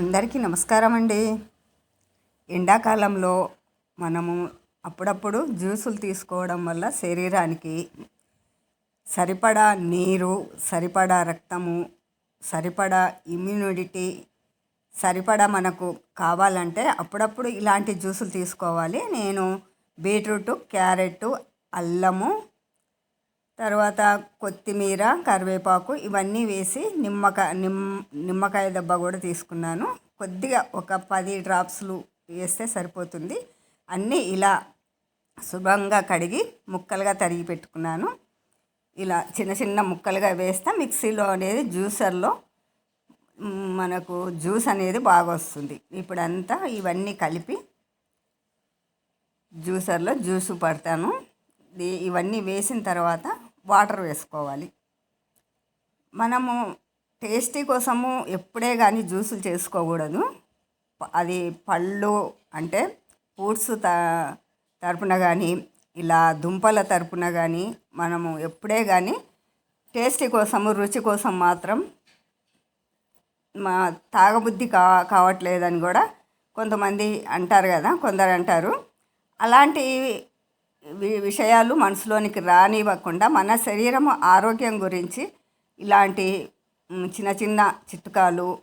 అందరికీ నమస్కారం అండి. ఎండాకాలంలో మనము అప్పుడప్పుడు జ్యూసులు తీసుకోవడం వల్ల శరీరానికి సరిపడా నీరు సరిపడా రక్తము సరిపడా ఇమ్యూనిటీ సరిపడా మనకు కావాలంటే అప్పుడప్పుడు ఇలాంటి జ్యూసులు తీసుకోవాలి. నేను బీట్రూట్ క్యారెట్ అల్లము తర్వాత కొత్తిమీర కరివేపాకు ఇవన్నీ వేసి నిమ్మకాయ నిమ్ నిమ్మకాయ దెబ్బ కూడా తీసుకున్నాను. కొద్దిగా ఒక పది డ్రాప్స్లు వేస్తే సరిపోతుంది. అన్నీ ఇలా శుభ్రంగా కడిగి ముక్కలుగా తరిగి పెట్టుకున్నాను. ఇలా చిన్న చిన్న ముక్కలుగా వేస్తే మిక్సీలో అనేది జ్యూసర్లో మనకు జ్యూస్ అనేది బాగా వస్తుంది. ఇప్పుడంతా ఇవన్నీ కలిపి జ్యూసర్లో జ్యూస్ పడతాను. ఇవన్నీ వేసిన తర్వాత వాటర్ వేసుకోవాలి. మనము టేస్టీ కోసము ఎప్పుడే కానీ జ్యూసులు చేసుకోకూడదు. అది పళ్ళు అంటే ఫ్రూట్స్ త తరపున కానీ ఇలా దుంపల తరపున కానీ మనము ఎప్పుడే కానీ టేస్టీ కోసము రుచి కోసం మాత్రం మా తాగబుద్ధి కా కావట్లేదని కూడా కొంతమంది అంటారు కదా కొందరు అంటారు. అలాంటి విషయాలు మనసులోనికి రానివ్వకుండా మన శరీరం ఆరోగ్యం గురించి ఇలాంటి చిన్న చిన్న చిట్కాలు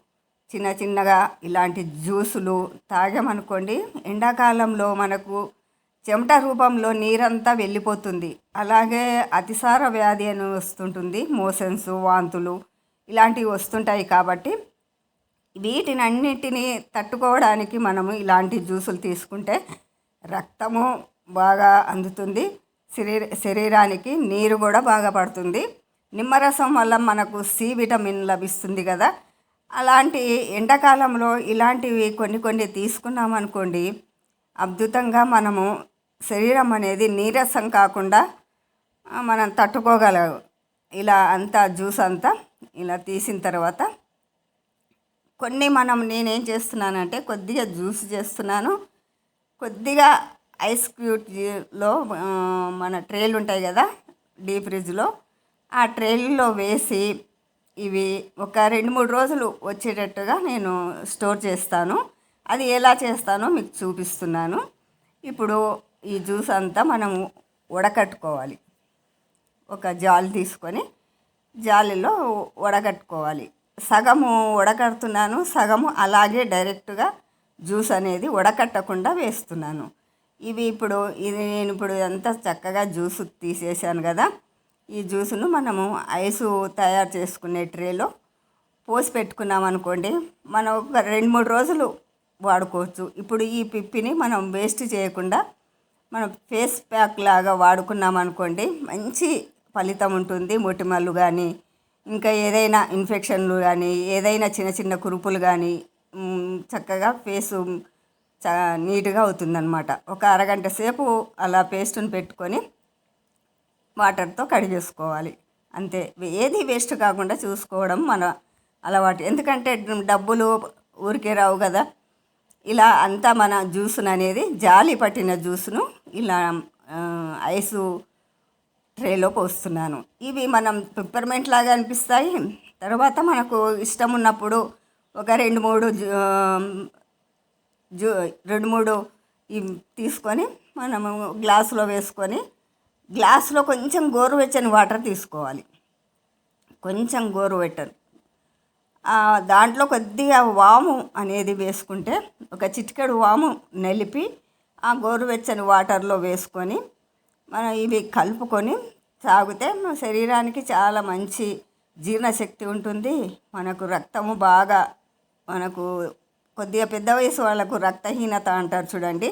చిన్న చిన్నగా ఇలాంటి జ్యూసులు తాగామనుకోండి ఎండాకాలంలో మనకు చెమట రూపంలో నీరంతా వెళ్ళిపోతుంది. అలాగే అతిసార వ్యాధి అని వస్తుంటుంది మోషన్స్ వాంతులు ఇలాంటివి వస్తుంటాయి కాబట్టి వీటినన్నిటినీ తట్టుకోవడానికి మనము ఇలాంటి జ్యూసులు తీసుకుంటే రక్తము బాగా అందుతుంది. శరీర శరీరానికి నీరు కూడా బాగా పడుతుంది. నిమ్మరసం వల్ల మనకు సి విటమిన్ లభిస్తుంది కదా. అలాంటి ఎండాకాలంలో ఇలాంటివి కొన్ని కొన్ని తీసుకున్నామనుకోండి అద్భుతంగా మనము శరీరం అనేది నీరసం కాకుండా మనం తట్టుకోగలం ఇలా అంతా జ్యూస్ అంతా ఇలా తీసిన తర్వాత కొన్ని మనం నేనేం చేస్తున్నానంటే కొద్దిగా జ్యూస్ చేస్తున్నాను. కొద్దిగా ఐస్ క్యూట్లో మన ట్రేలు ఉంటాయి కదా డీప్ ఫ్రిడ్జ్లో. ఆ ట్రేల్లో వేసి ఇవి ఒక రెండు మూడు రోజులు వచ్చేటట్టుగా నేను స్టోర్ చేస్తాను. అది ఎలా చేస్తానో మీకు చూపిస్తున్నాను. ఇప్పుడు ఈ జ్యూస్ అంతా మనము వడకట్టుకోవాలి. ఒక జాలి తీసుకొని జాలిలో వడగట్టుకోవాలి సగము వడకడుతున్నాను సగము అలాగే డైరెక్ట్గా జ్యూస్ అనేది వడకట్టకుండా వేస్తున్నాను. ఇవి ఇప్పుడు ఇది నేను ఇప్పుడు అంతా చక్కగా జ్యూస్ తీసేసాను కదా ఈ జ్యూసును మనము ఐసు తయారు చేసుకునే ట్రేలో పోసి పెట్టుకున్నాం అనుకోండి మనం ఒక రెండు మూడు రోజులు వాడుకోవచ్చు. ఇప్పుడు ఈ పిప్పిని మనం వేస్ట్ చేయకుండా మనం ఫేస్ ప్యాక్ లాగా వాడుకున్నాం అనుకోండి మంచి ఫలితం ఉంటుంది. మొటిమలు కానీ ఇంకా ఏదైనా ఇన్ఫెక్షన్లు కానీ ఏదైనా చిన్న చిన్న కురుపులు కానీ చక్కగా ఫేసు చా నీట్గా అవుతుందన్నమాట. ఒక అరగంట సేపు అలా పేస్ట్ని పెట్టుకొని వాటర్తో కడిగేసుకోవాలి అంతే. ఏది వేస్ట్ కాకుండా చూసుకోవడం మన అలవాటు. ఎందుకంటే డబ్బులు ఊరికే రావు కదా. ఇలా అంతా మన జ్యూస్ను అనేది జాలి పట్టిన జ్యూస్ను ఇలా ఐసు ట్రేలో పోస్తున్నాను. ఇవి మనం పిప్పర్మెంట్ లాగా అనిపిస్తాయి. తర్వాత మనకు ఇష్టం ఉన్నప్పుడు ఒక రెండు మూడు జ్యూ- జూ రెండు మూడు తీసుకొని మనము గ్లాసులో వేసుకొని గ్లాసులో కొంచెం గోరువెచ్చని వాటర్ తీసుకోవాలి. కొంచెం గోరువెట్టని. దాంట్లో కొద్దిగా వాము అనేది వేసుకుంటే ఒక చిటికెడు వాము నలిపి ఆ గోరువెచ్చని వాటర్లో వేసుకొని మనం ఇవి కలుపుకొని తాగితే మన శరీరానికి చాలా మంచి జీర్ణశక్తి ఉంటుంది. మనకు రక్తము బాగా మనకు కొద్దిగా పెద్ద వయసు వాళ్ళకు రక్తహీనత అంటారు చూడండి.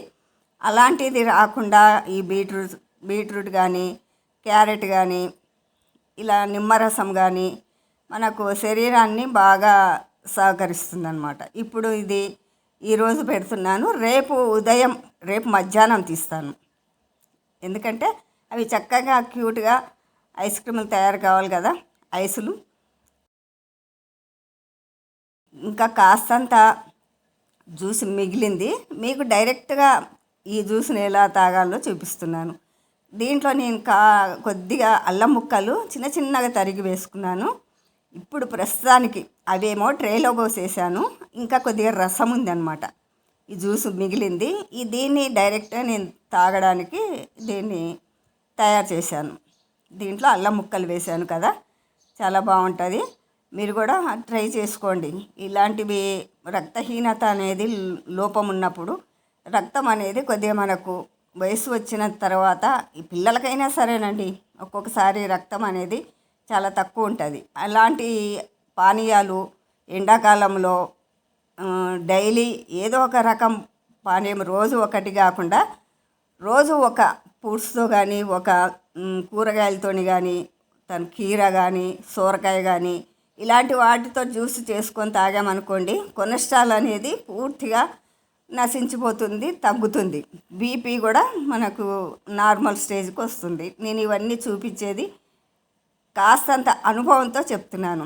అలాంటిది రాకుండా ఈ బీట్రూట్ బీట్రూట్ కానీ క్యారెట్ కానీ ఇలా నిమ్మరసం కానీ మనకు శరీరాన్ని బాగా సహకరిస్తుంది అనమాట ఇప్పుడు ఇది ఈరోజు పెడుతున్నాను. రేపు ఉదయం రేపు మధ్యాహ్నం తీస్తాను. ఎందుకంటే అవి చక్కగా క్యూట్గా ఐస్ క్రీములు తయారు కావాలి కదా ఐసులు. ఇంకా కాస్తంత జ్యూస్ మిగిలింది. మీకు డైరెక్ట్గా ఈ జ్యూస్ని ఎలా తాగాలో చూపిస్తున్నాను. దీంట్లో నేను కా కొద్దిగా అల్లం ముక్కలు చిన్న చిన్నగా తరిగి వేసుకున్నాను. ఇప్పుడు ప్రస్తుతానికి అవేమో ట్రేలో పోసేసాను. ఇంకా కొద్దిగా రసం ఉందన్నమాట. ఈ జ్యూస్ మిగిలింది. ఈ దీన్ని డైరెక్ట్గా నేను తాగడానికి దీన్ని తయారు చేశాను. దీంట్లో అల్లం ముక్కలు వేశాను కదా. చాలా బాగుంటుంది. మీరు కూడా ట్రై చేసుకోండి. ఇలాంటివి రక్తహీనత అనేది లోపం ఉన్నప్పుడు రక్తం అనేది కొద్దిగా మనకు వయసు వచ్చిన తర్వాత ఈ పిల్లలకైనా సరేనండి. ఒక్కొక్కసారి రక్తం అనేది చాలా తక్కువ ఉంటుంది. అలాంటి పానీయాలు ఎండాకాలంలో డైలీ ఏదో ఒక రకం పానీయం రోజు ఒకటి కాకుండా రోజు ఒక ఫ్రూట్స్తో కానీ ఒక కూరగాయలతోని కానీ తన కీర కానీ సోరకాయ కానీ ఇలాంటి వాటితో జ్యూస్ చేసుకొని తాగామనుకోండి కొలెస్ట్రాల్ అనేది పూర్తిగా నశించిపోతుంది తగ్గుతుంది. బీపీ కూడా మనకు నార్మల్ స్టేజ్కి వస్తుంది. నేను ఇవన్నీ చూపించేది కాస్తంత అనుభవంతో చెప్తున్నాను.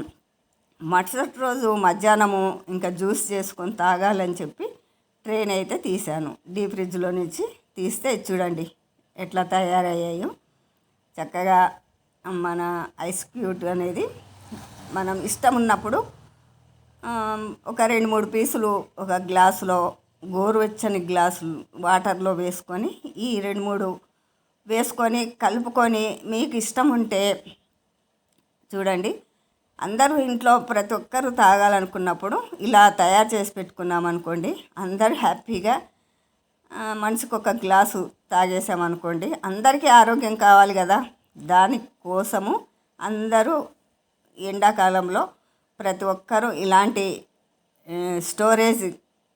మరుసటి రోజు మధ్యాహ్నము ఇంకా జ్యూస్ చేసుకొని తాగాలని చెప్పి ట్రైన్ అయితే తీశాను. డీ ఫ్రిడ్జ్లో నుంచి తీస్తే చూడండి ఎట్లా తయారయ్యాయో. చక్కగా మన ఐస్ క్యూట్ అనేది మనం ఇష్టం ఉన్నప్పుడు ఒక రెండు మూడు పీసులు ఒక గ్లాసులో గోరువెచ్చని గ్లాసులు వాటర్లో వేసుకొని ఈ రెండు మూడు వేసుకొని కలుపుకొని మీకు ఇష్టం ఉంటే చూడండి. అందరూ ఇంట్లో ప్రతి ఒక్కరు తాగాలనుకున్నప్పుడు ఇలా తయారు చేసి పెట్టుకున్నాం అనుకోండి. అందరూ హ్యాపీగా మనిషికి ఒక గ్లాసు తాగేసామనుకోండి అందరికీ ఆరోగ్యం కావాలి కదా. దానికోసము అందరూ ఎండాకాలంలో ప్రతి ఒక్కరూ ఇలాంటి స్టోరేజ్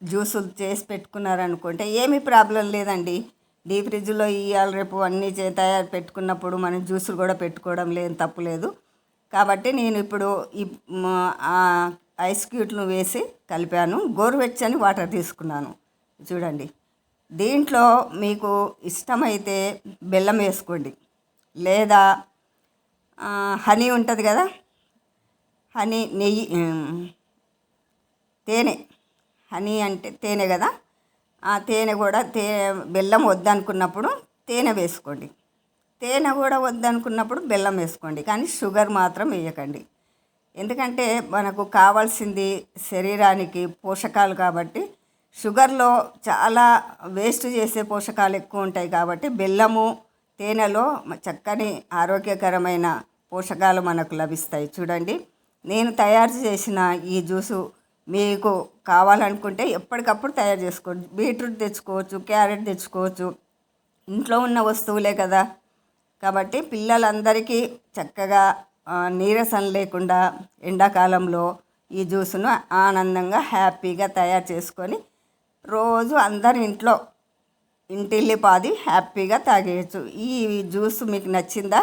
జ్యూసులు చేసి పెట్టుకున్నారనుకుంటే ఏమీ ప్రాబ్లం లేదండి. డీ ఫ్రిడ్జ్లో ఇవాళ రేపు అన్నీ చే తయారు పెట్టుకున్నప్పుడు మనం జ్యూసులు కూడా పెట్టుకోవడం లేదు. తప్పులేదు కాబట్టి నేను ఇప్పుడు ఈ ఆ ఐస్ క్యూట్ను వేసి కలిపాను. గోరువెచ్చని వాటర్ తీసుకున్నాను. చూడండి. దీంట్లో మీకు ఇష్టమైతే బెల్లం వేసుకోండి. లేదా హనీ ఉంటుంది కదా హనీ నెయ్యి తేనె. హనీ అంటే తేనె కదా? ఆ తేనె కూడా తే బెల్లం వద్దనుకున్నప్పుడు తేనె వేసుకోండి. తేనె కూడా వద్దనుకున్నప్పుడు బెల్లం వేసుకోండి కానీ షుగర్ మాత్రం వేయకండి. ఎందుకంటే మనకు కావాల్సింది శరీరానికి పోషకాలు కాబట్టి షుగర్లో చాలా వేస్ట్ చేసే పోషకాలు ఎక్కువ ఉంటాయి కాబట్టి బెల్లము తేనెలో చక్కని ఆరోగ్యకరమైన పోషకాలు మనకు లభిస్తాయి. చూడండి. నేను తయారు చేసిన ఈ జ్యూసు మీకు కావాలనుకుంటే ఎప్పటికప్పుడు తయారు చేసుకోవచ్చు. బీట్రూట్ తెచ్చుకోవచ్చు క్యారెట్ తెచ్చుకోవచ్చు. ఇంట్లో ఉన్న వస్తువులే కదా. కాబట్టి పిల్లలందరికీ చక్కగా నీరసం లేకుండా ఎండాకాలంలో ఈ జ్యూస్ను ఆనందంగా హ్యాపీగా తయారు చేసుకొని రోజు అందరి ఇంట్లో ఇంటిల్లి పాది హ్యాపీగా తాగేయచ్చు. ఈ జ్యూస్ మీకు నచ్చిందా?